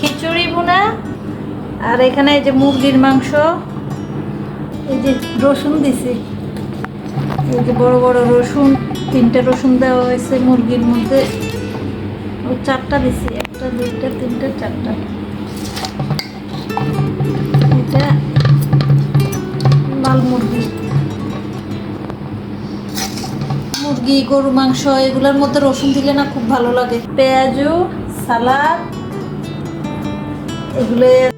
খিচুড়ি বোনা আর এখানে এই যে মুরগির মাংস, এই যে রসুন দিছি। এই যে বড় বড় রসুন, তিনটে রসুন দেওয়া হয়েছে মুরগির মধ্যে। ও চারটা দিছি, একটা, দুইটা, তিনটা, চারটা। এটা লাল মুরগি। মুরগি গরু মাংস, এগুলোর মধ্যে রসুন দিলে না খুব ভালো লাগে। পেঁয়াজু, সালাদ এগুলো